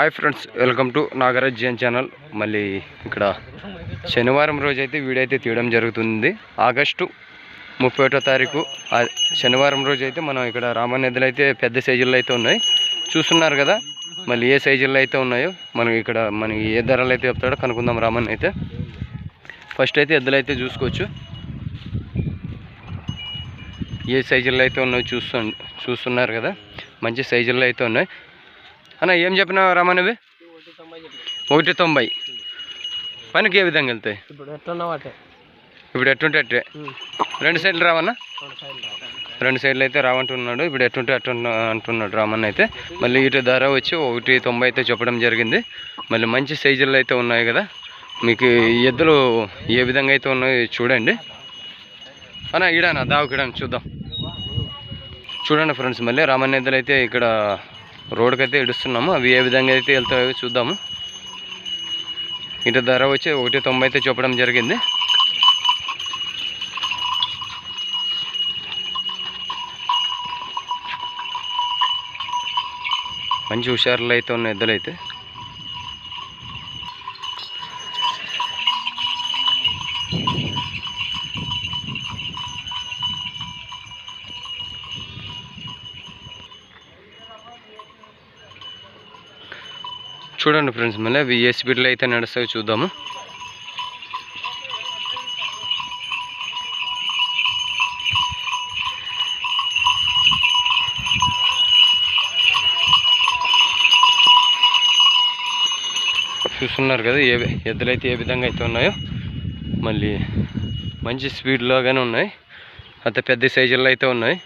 Hi friends welcome to Nagaraj Jain channel మళ్ళీ ఇక్కడ శనివారం రోజు అయితే వీడియో అయితే తీయడం జరుగుతుంది. ఆగస్టు ముప్పై ఒకటో తారీఖు శనివారం రోజు అయితే మనం ఇక్కడ రామనెద్దులు అయితే పెద్ద సైజుల్లో అయితే ఉన్నాయి. చూస్తున్నారు కదా మళ్ళీ ఏ సైజుల్లో అయితే ఉన్నాయో మనం ఇక్కడ మనకి ఏ ధరలు అయితే చెప్తాడో కనుక్కుందాం రామన్ అయితే. ఫస్ట్ అయితే ఎద్దులు అయితే చూసుకోవచ్చు. ఏ సైజుల్లో అయితే ఉన్నాయో చూస్తు చూస్తున్నారు కదా మంచి సైజుల్లో అయితే ఉన్నాయి. అన్న ఏం చెప్పినావు రామన్నవి ఒకటి తొంభై. పనికి ఏ విధంగా వెళ్తాయి? ఇప్పుడు ఎట్టుంటే అట్టే. రెండు సైడ్లు రావన్నా? రెండు సైడ్లు అయితే రావంటున్నాడు. ఇప్పుడు ఎట్టుంటే అట్టు అంటున్నాడు రామన్న అయితే. మళ్ళీ ఇటు ధర వచ్చి ఒకటి తొంభై అయితే చెప్పడం జరిగింది. మళ్ళీ మంచి సైజుల్లో అయితే ఉన్నాయి కదా. మీకు ఎద్దులు ఏ విధంగా అయితే ఉన్నాయో చూడండి. అన్న ఈడానా దావుకిడాను చూద్దాం. చూడండి ఫ్రెండ్స్ మళ్ళీ రామన్న ఎద్దులు అయితే ఇక్కడ రోడ్కి అయితే ఇడుస్తున్నాము అవి ఏ విధంగా అయితే వెళ్తాయో చూద్దాము. ఇటు ధర వచ్చి ఒకటి తొంభై అయితే చెప్పడం జరిగింది. మంచి హుషారులు అయితే ఉన్న ఎద్దులు చూడండి ఫ్రెండ్స్ మళ్ళీ అవి ఏ స్పీడ్లో అయితే నడుస్తాయో చూద్దాము. చూస్తున్నారు కదా ఏ ఎద్దులు అయితే ఏ విధంగా అయితే ఉన్నాయో మళ్ళీ మంచి స్పీడ్లోగానే ఉన్నాయి. అంత పెద్ద సైజుల్లో అయితే ఉన్నాయి.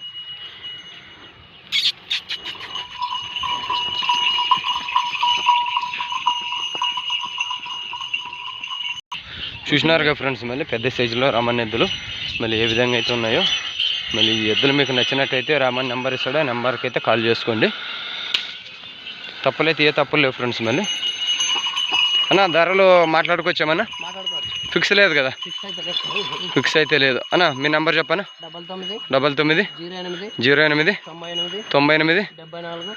చూసినారుగా ఫ్రెండ్స్ మళ్ళీ పెద్ద సైజులో రామన్ ఎద్దులు. మళ్ళీ ఏ విధంగా అయితే ఉన్నాయో మళ్ళీ ఈ ఎద్దులు మీకు నచ్చినట్టయితే రామన్ నెంబర్ ఇస్తాడు ఆ నెంబర్కి అయితే కాల్ చేసుకోండి. తప్పులైతే ఏ తప్పులు లేవు ఫ్రెండ్స్ మళ్ళీ. అన్న ధరలు మాట్లాడుకోవచ్చామన్నా మాట్లాడుకోవచ్చు. ఫిక్స్ లేదు కదా? ఫిక్స్ అయితే లేదు. అన్న మీ నెంబర్ చెప్పనా? డబల్ తొమ్మిది. జీరో ఎనిమిది. తొంభై ఎనిమిది.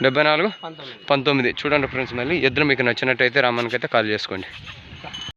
డెబ్బై నాలుగు. పంతొమ్మిది. పంతొమ్మిది. చూడండి ఫ్రెండ్స్ మళ్ళీ ఇద్దరు మీకు నచ్చినట్టయితే రామానికి అయితే కాల్ చేసుకోండి.